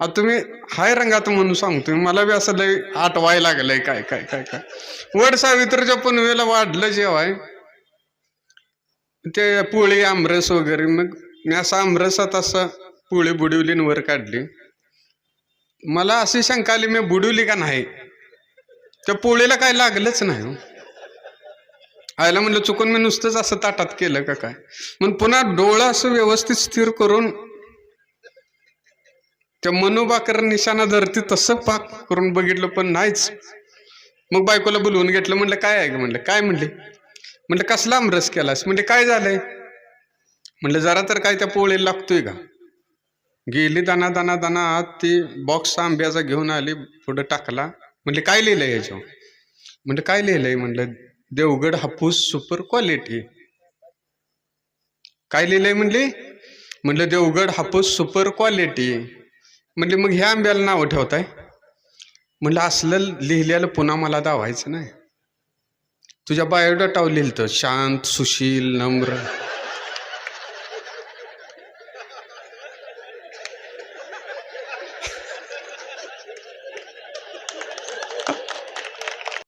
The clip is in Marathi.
आता तुम्ही हाय रंगात म्हणून सांगतोय मला बी असं लय आठवाय लागलंय काय काय काय काय. वड सावित्रीच्या पुनवेला वाढलं जेवाय. ते पोळी आमरस वगैरे मग मी असं आमरसात असं पोळी बुडवली आणि वर काढली. मला अशी शंका आली मी बुडवली का नाही? त्या पोळीला काय लागलंच नाही हो. आयला म्हणलं चुकून मी नुसतंच असं ताटात केलं का काय? मग पुन्हा डोळं असं व्यवस्थित स्थिर करून त्या मनोबाकर निशाणा धरती तसं पाक करून बघितलं पण नाहीच. मग बायकोला बोलवून घेतलं म्हणलं काय आहे म्हटलं म्हणलं काय म्हणले? म्हटलं कसला आमरस केलास? म्हणजे काय झालंय? म्हटलं जरा तर काय त्या पोळीला लागतोय का गेली दाना दाना दाना आत ती बॉक्स आंब्याचा घेऊन आली पुढं टाकला. म्हटलं काय लिहिलंय याच्यावर? म्हटलं काय लिहिलंय? म्हणलं देवगड हापूस सुपर क्वालिटी काय लिहिलंय? म्हणले. म्हणलं देवगड हापूस सुपर क्वालिटी म्हणजे मग ह्या आंब्याला नावं ठेवताय? म्हणलं असलं लिहिल्याला पुन्हा मला दावायचं नाही. तुझ्या बायोडाटावर लिहिलं शांत सुशील नम्र.